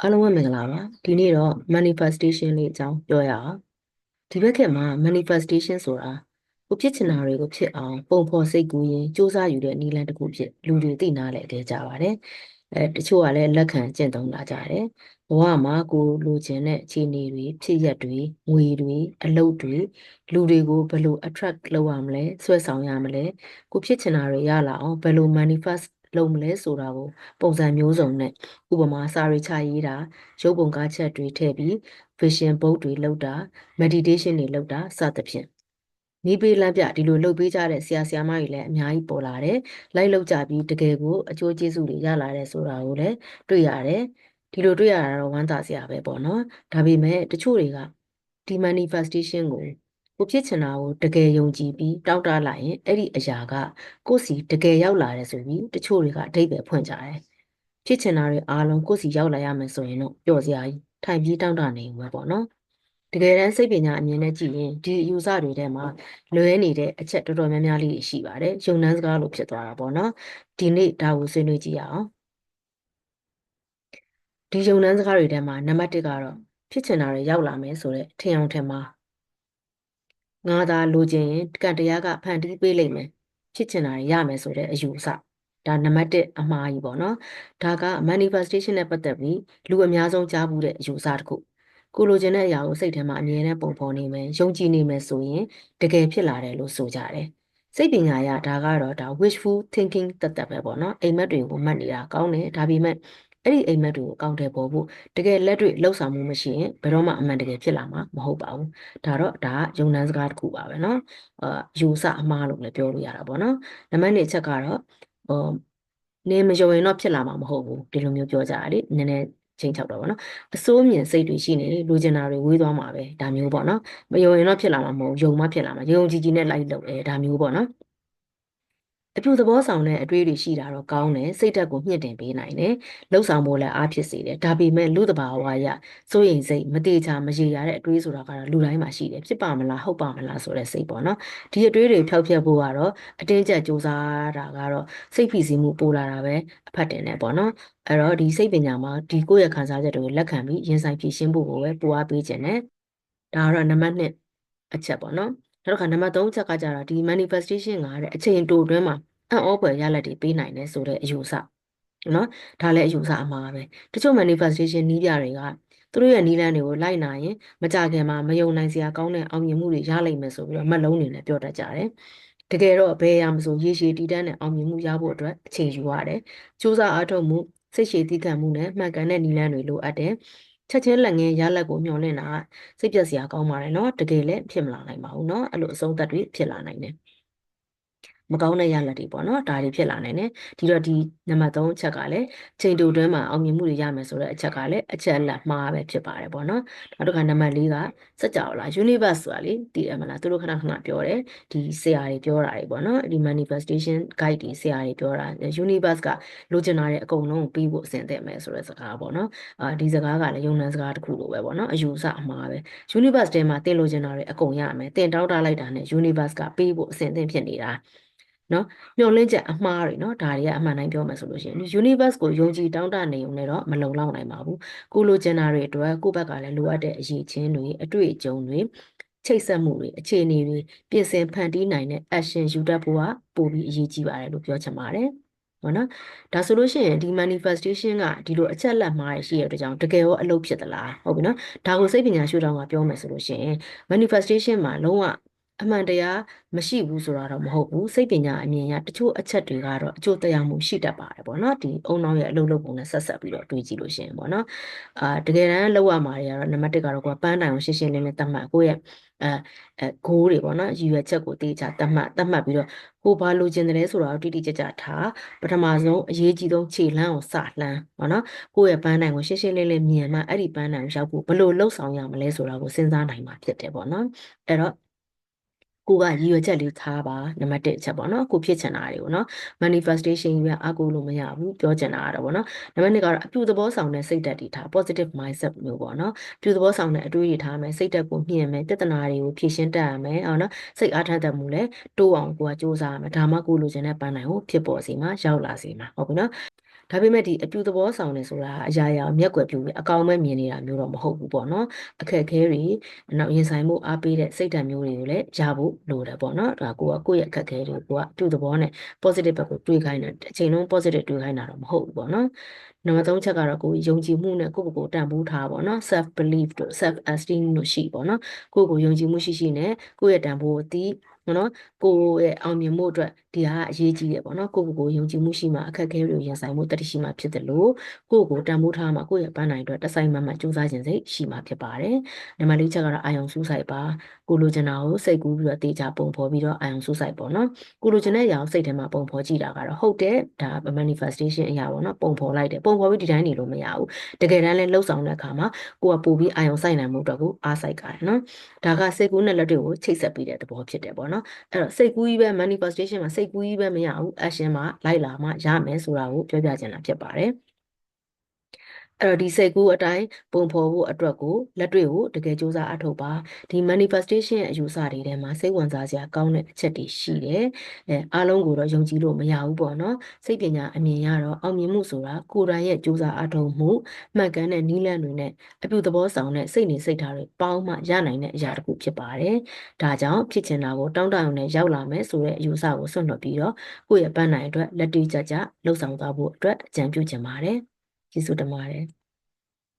အားလုံးပဲမင်္ဂလာပါဒီနေ့တော့ manifestation လေးအကြောင်းပြောရအောင်ဒီဘက်ခေတ်မှာ manifestation ဆိုတာကိုဖြစ်ချင်တာတွေကိုဖြစ်အောင်ပုံဖော်စိတ်ကူးရင်စူးစမ်းယူတဲ့နည်းလမ်းတစ်ခုဖြစ်လူတွေသိနာလဲခဲ့ကြပါတယ်အဲတချို့ကလည်းလက်ခံကျင့်သုံးလာကြတယ်ဘဝမှာကိုလိုချင်တဲ့အခြေအနေတွေဖြစ်ရက်တွေငွေတွေအလုပ်တွေလူတွေကိုဘယ်လို attract လုပ်ရမလဲဆွဲဆောင်ရမလဲကိုဖြစ်ချင်တာတွေရလာအောင်ဘယ်လို manifest လုပ်မလဲဆိုတာကိုပုံစံမျိုးစုံနဲ့ဥပမာစာရိချရေးတာရုပ်ပုံကားချက်တွေထည့်ပြီး vision board တွေလုပ်တာ meditation တွေလုပ်တာစသဖြင့်နီးပေးလမ်းပြဒီလိုလုပ်ပေးကြတဲ့ဆရာဆရာမတွေလည်းအများကြီးပေါ်လာတယ်လိုက်လုပ်ကြပြီးတကယ်ကိုအကျိုးကျေးဇူးတွေရလာတယ်ဆိုတာကိုလည်းတွေ့ရတယ်ဒီလိုတွေ့ရတာတော့ဝမ်းသာစရာပဲပေါ့နော်ဒါပေမဲ့တချို့တွေကဒီ manifestation ကို ကိုဖြစ်ချင်တာကိုတကယ်ယုံကြည်ပြီးတောက်တလိုက်ရင်အဲ့ဒီအရာကကိုယ့်စီတကယ်ရောက်လာတယ်ဆိုပြီးတချို့တွေကအတိတ်ပဲဖွင့်ကြတယ်ဖြစ်ချင်တာတွေအားလုံးကိုယ့်စီရောက်လာရမယ်ဆိုရင်တော့ပျော်စရာကြီးထိုင်ပြီးတောက်တနေမှာပေါ့နော်တကယ်တမ်းစိတ်ပညာအမြင်နဲ့ကြည့်ရင်ဒီအယူဆတွေထဲမှာလွဲနေတဲ့အချက်တော်တော်များများလေးရှိပါတယ်ယုံနှန်းစကားလိုဖြစ်သွားတာပေါ့နော်ဒီနေ့ဒါကိုဆွေးနွေးကြည့်ရအောင်ဒီယုံနှန်းစကားတွေထဲမှာနံပါတ်1ကတော့ဖြစ်ချင်တာတွေရောက်လာမယ်ဆိုတဲ့ထင်အောင်ထင်မှာ ငါသာလိုချင်ရင်ကံတရားကဖန်တီးပေးလိမ့်မယ်ဖြစ်ချင်တာတွေရမယ်ဆိုတဲ့အယူအဆဒါနံပါတ်1အမှားကြီးပေါ့နော်ဒါက manifestation နဲ့ပတ်သက်ပြီးလူအများဆုံးကြားဘူးတဲ့အယူအဆတစ်ခုကိုလိုချင်တဲ့အရာကိုစိတ်ထဲမှာအမြဲတမ်းပုံဖော်နေမယ်ယုံကြည်နေမယ်ဆိုရင်တကယ်ဖြစ်လာတယ်လို့ဆိုကြတယ်စိတ်ပညာရဒါကတော့ဒါ wishful thinking တတ်တတ်ပဲပေါ့နော်အိမ်မက်တွေကိုမှတ်နေတာကောင်းတယ်ဒါပေမဲ့ အဲ့ဒီအိမ်မက်တွေကိုအကောင့်ထဲပေါ်ဖို့တကယ်လက်တွေ့လှုပ်ဆောင်မှုမရှိရင်ဘယ်တော့မှအမှန်တကယ်ဖြစ်လာမှာမဟုတ်ပါဘူးဒါတော့ဒါကယုံနှန်းစကားတစ်ခုပါပဲเนาะအာယူဆအမှားလို့လည်းပြောလို့ရတာပေါ့နော်နံပါတ်1ချက်ကတော့ဟိုနေမယုံရင်တော့ဖြစ်လာမှာမဟုတ်ဘူးဒီလိုမျိုးပြောကြတာလေနည်းနည်းချိန်ချောက်တော့ဗောနော်အစိုးမြင်စိတ်တွေရှိနေလိုချင်တာတွေဝေးသွားမှာပဲဒါမျိုးပေါ့နော်မယုံရင်တော့ဖြစ်လာမှာမဟုတ်ယုံမှဖြစ်လာမှာယုံကြည်ကြည်နဲ့လိုက်လုပ်တယ်ဒါမျိုးပေါ့နော် အပြုသဘောဆောင်တဲ့အတွေးတွေရှိတာတော့ကောင်းတယ်စိတ်ဓာတ်ကိုမြင့်တင်ပေးနိုင်တယ်လှုပ်ဆောင်ဖို့လည်းအားဖြစ်စေတယ်ဒါပေမဲ့လူတဘာဝရစိုးရိမ်စိတ်မတေချာမရေရတဲ့အတွေးဆိုတာကတော့လူတိုင်းမှာရှိတယ်ဖြစ်ပါမလားဟုတ်ပါမလားဆိုတဲ့စိတ်ပေါ့နော်ဒီအတွေးတွေဖျောက်ဖျက်ဖို့ကတော့အတင်းကျပ်စူးစမ်းတာကတော့စိတ်ဖိစီးမှုပိုလာတာပဲအဖတ်တင်တယ်ပေါ့နော်အဲ့တော့ဒီစိတ်ပညာမှာဒီကိုယ့်ရဲ့ခံစားချက်တွေကိုလက်ခံပြီးရင်ဆိုင်ဖြေရှင်းဖို့ကိုပဲပိုအားပေးခြင်းနဲ့ဒါကတော့နံပါတ်1အချက်ပေါ့နော်နောက်တစ်ခါနံပါတ်3ချက်ကကြတော့ဒီ manifestation ကတဲ့အချိန်တိုအတွင်းမှာ အံ့ဩဖွယ်ရလဒ်တွေပေးနိုင်တယ်ဆိုတဲ့အယူအဆနော်ဒါလည်းအယူအဆအမှားပဲတချို့ manifestation နီးပြတွေကသူတို့ရဲ့နီးလန်းတွေကိုလိုက်နာရင်မကြခင်မှာမယုံနိုင်စရာကောင်းတဲ့အောင်မြင်မှုတွေရလိမ့်မယ်ဆိုပြီးတော့မက်လုံးတွေနဲ့ပြောတတ်ကြတယ်တကယ်တော့ဘယ်ရာမဆိုရေရှည်တည်တံ့တဲ့အောင်မြင်မှုရဖို့အတွက်အချိန်ယူရတယ်စူးစမ်းအားထုတ်မှုစိတ်ရှည်တည်ခံမှုနဲ့မှန်ကန်တဲ့နီးလန်းတွေလိုအပ်တယ်ချက်ချင်းလက်ငင်းရလက်ကိုမျောလင့်တာစိတ်ပျက်စရာကောင်းပါတယ်နော်တကယ်လည်းဖြစ်မလာနိုင်ပါဘူးနော်အဲ့လိုအဆုံးသတ်တွေဖြစ်လာနိုင်တယ် မကောင်းတဲ့ရလဒ်တွေပေါ့နော်ဒါတွေဖြစ်လာနိုင်တယ်ဒီတော့ဒီနံပါတ်3အချက်ကလည်းချိန်တူတွင်းမှာအောင်မြင်မှုတွေရမယ်ဆိုတဲ့အချက်ကလည်းအချက်အလက်မှားပဲဖြစ်ပါတယ်ပေါ့နော်နောက်တစ်ခါနံပါတ်4ကစကြဝဠာ universe ဆိုတာလေတည်ရမလားသူတို့ခဏခဏပြောတယ်ဒီဆရာတွေပြောတာတွေပေါ့နော်ဒီ manifestation guide တွေဆရာတွေပြောတာ universe ကလိုချင်တာတွေအကုန်လုံးကိုပြီးဖို့အဆင်သင့်မယ်ဆိုတဲ့စကားပေါ့နော်အာဒီစကားကလည်းယုံနှံစကားတစ်ခုလိုပဲပေါ့နော်အယူအဆအမှားပဲ universe ထဲမှာတင်လိုချင်တာတွေအကုန်ရမယ်တင်တောင်းတလိုက်တာနဲ့ universe ကပြီးဖို့အဆင်သင့်ဖြစ်နေတာ နော်မျှော်လင့်ချက်အမှားတွေနော်ဒါတွေကအမှန်တိုင်းပြောမှဆိုလို့ရှိရင် universe ကိုယုံကြည်တောင်းတနေုံနဲ့တော့မလုံလောက်နိုင်ပါဘူးကိုလိုချင်တာတွေအတွက်ကိုယ့်ဘက်ကလည်းလိုအပ်တဲ့အရေးချင်းတွေအတွေ့အကြုံတွေချိတ်ဆက်မှုတွေအခြေအနေတွေပြင်ဆင်ဖန်တီးနိုင်တဲ့ action ယူတတ်ဖို့ကပိုပြီးအရေးကြီးပါတယ်လို့ပြောချင်ပါတယ်ဟုတ်နော်ဒါဆိုလို့ရှိရင်ဒီ manifestation ကဒီလိုအချက်လက်မှားရရှိရတဲ့အတွက်ကြောင့်တကယ်ရောအလုပ်ဖြစ်သလားဟုတ်ပြီနော်ဒါကိုစိတ်ပညာရှုထောင့်ကပြောမယ်ဆိုလို့ရှိရင် manifestation မှာလုံးဝ အမှန်တရားမရှိဘူးဆိုတာတော့မဟုတ်ဘူးစိတ်ပညာအမြင်ရတချို့အချက်တွေကတော့အကျိုးတရားမှုရှိတတ်ပါတယ်ပေါ့နော်ဒီအုံနောက်ရဲ့အလုပ်လုပ်ပုံနဲ့ဆက်ဆက်ပြီးတော့တွေးကြည့်လို့ရှိရင်ပေါ့နော်အာတကယ်တမ်းလောက်ရမှာတွေကတော့နံပါတ်1ကတော့ကိုယ်ပန်းတိုင်ကိုရှင်းရှင်းလင်းလင်းသတ်မှတ်ကိုယ့်ရဲ့အဲအဲဂိုးတွေပေါ့နော်ရည်ရွယ်ချက်ကိုတေချာသတ်မှတ်သတ်မှတ်ပြီးတော့ကိုဘာလိုချင်တယ်ဆိုတာကိုတိတိကျကျထားပထမဆုံးအရေးကြီးဆုံးခြေလှမ်းကိုစလှမ်းပေါ့နော်ကိုယ့်ရဲ့ပန်းတိုင်ကိုရှင်းရှင်းလင်းလင်းမြင်မှအဲ့ဒီပန်းတိုင်ကိုရောက်ဖို့ဘယ်လိုလှုပ်ဆောင်ရမလဲဆိုတာကိုစဉ်းစားနိုင်မှာဖြစ်တယ်ပေါ့နော်အဲ့တော့ ကိုကရည်ရွယ်ချက်လေးထားပါနံပါတ်1အချက်ပေါ့နော်ကိုဖြစ်ချင်တာတွေကိုနော် manifestation ရအကူလို့မရဘူးပြောချင်တာကတော့ပေါ့နော်နံပါတ်2ကတော့အပြုသဘောဆောင်တဲ့စိတ်ဓာတ်တွေထား positive mindset မျိုးပေါ့နော်အပြုသဘောဆောင်တဲ့အတွေးတွေထားမယ်စိတ်ဓာတ်ကိုမြင်မယ်ပြဿနာတွေကိုဖြေရှင်းတတ်ရမယ်ဟုတ်နော်စိတ်အားထက်သမှုလည်းတိုးအောင်ကိုကစူးစမ်းရမယ်ဒါမှကိုလိုချင်တဲ့ပန်းနိုင်ကိုဖြစ်ပေါ်စေမှာရောက်လာစေမှာဟုတ်ပြီနော် ဒါပေမဲ့ဒီအပြုသဘောဆောင်နေဆိုတာအရာရာမျက်ကွယ်ပြုပြီးအကောင်မဲ့မြင်နေတာမျိုးတော့မဟုတ်ဘူးပေါ့နော်အခက်အခဲတွေနောက်ရင်ဆိုင်မှုအားပေးတဲ့စိတ်ဓာတ်မျိုးတွေကိုလည်းရဖို့လိုတယ်ပေါ့နော်ဒါကိုကကိုယ့်ရဲ့အခက်အခဲတွေကိုကအပြုသဘောနဲ့ positive ဘက်ကိုတွေးခိုင်းတယ်အချိန်လုံး positive တွေးခိုင်းတာတော့မဟုတ်ဘူးပေါ့နော်နံပါတ်3ချက်ကတော့ကိုယ်ယုံကြည်မှုနဲ့ကိုယ့်ကိုယ်ကိုတန်ဖိုးထားပါတော့ self belief တို့ self esteem တို့ရှိပေါ့နော်ကိုယ့်ကိုယ်ယုံကြည်မှုရှိရှိနဲ့ကိုယ့်ရဲ့တန်ဖိုးကိုသိ နော်ကိုယ့်ရဲ့အောင်မြင်မှုအတွက်ဒီဟာအရေးကြီးတယ်ပေါ့နော်ကိုယ့်ကိုယ်ကိုယုံကြည်မှုရှိမှအခက်အခဲတွေကိုရင်ဆိုင်မှုတတိရှိမှဖြစ်တယ်လို့ကိုယ့်ကိုယ်တန်ဖိုးထားမှကိုယ့်ရဲ့ပန်းနိုင်အတွက်တဆိုင်မှမှစူးစမ်းခြင်းစိတ်ရှိမှဖြစ်ပါတယ်နံပါတ်4ချက်ကတော့အာယုံစူးစိုက်ပါကိုလိုချင်တာကိုစိတ်ကူးပြီးတော့တေချာပုံဖော်ပြီးတော့အာယုံစူးစိုက်ပေါ့နော်ကိုလိုချင်တဲ့အရာကိုစိတ်ထဲမှာပုံဖော်ကြည့်တာကတော့ဟုတ်တယ်ဒါ manifestation အရာပေါ့နော်ပုံဖော်လိုက်တယ်ပုံဖော်ပြီးဒီတိုင်းနေလို့မရဘူးတကယ်တမ်းလဲလှုပ်ဆောင်တဲ့အခါမှာကိုကပို့ပြီးအာယုံစိုက်နိုင်မှုအတွက်ကိုအားစိုက်ကြတယ်နော်ဒါကစိတ်ကူးနဲ့လက်တွေကိုချိတ်ဆက်ပြီးတဲ့သဘောဖြစ်တယ်ပေါ့နော်အဲ့တော့စိတ်ကူးကြီးပဲ manifestation မှာစိတ်ကူးကြီးပဲမရဘူး action မှာလိုက်လာမှရမယ်ဆိုတာကိုပြောပြချင်တာဖြစ်ပါတယ် အဲ့တော့ဒီစိတ်ကူးအတိုင်းပုံဖော်ဖို့အတွက်ကိုလက်တွေကိုတကယ်စူးစမ်းအထောက်ပါဒီ manifestation ရဲ့အယူဆတွေထဲမှာစိတ်ဝင်စားစရာကောင်းတဲ့အချက်တွေရှိတယ်အဲအားလုံးကိုတော့ယုံကြည်လို့မရဘူးပေါ့နော်စိတ်ပညာအမြင်ရတော့အောင်မြင်မှုဆိုတာကိုယ်တိုင်ရဲ့စူးစမ်းအထောက်မှုမှန်ကန်တဲ့နည်းလမ်းတွေနဲ့အပြုသဘောဆောင်တဲ့စိတ်နေစိတ်ထားတွေပေါင်းမှရနိုင်တဲ့အရာတစ်ခုဖြစ်ပါတယ်ဒါကြောင့်ဖြစ်ချင်တာကိုတောင်းတအောင်နဲ့ရောက်လာမယ်ဆိုတဲ့အယူဆကိုဆွတ်လွှတ်ပြီးတော့ကိုယ့်ရဲ့ပန်းနိုင်အတွက်လက်တွေ့ကြကြလှုပ်ဆောင်သွားဖို့အတွက်အကြံပြုချင်ပါတယ် ကျေးဇူးတင်ပါတယ်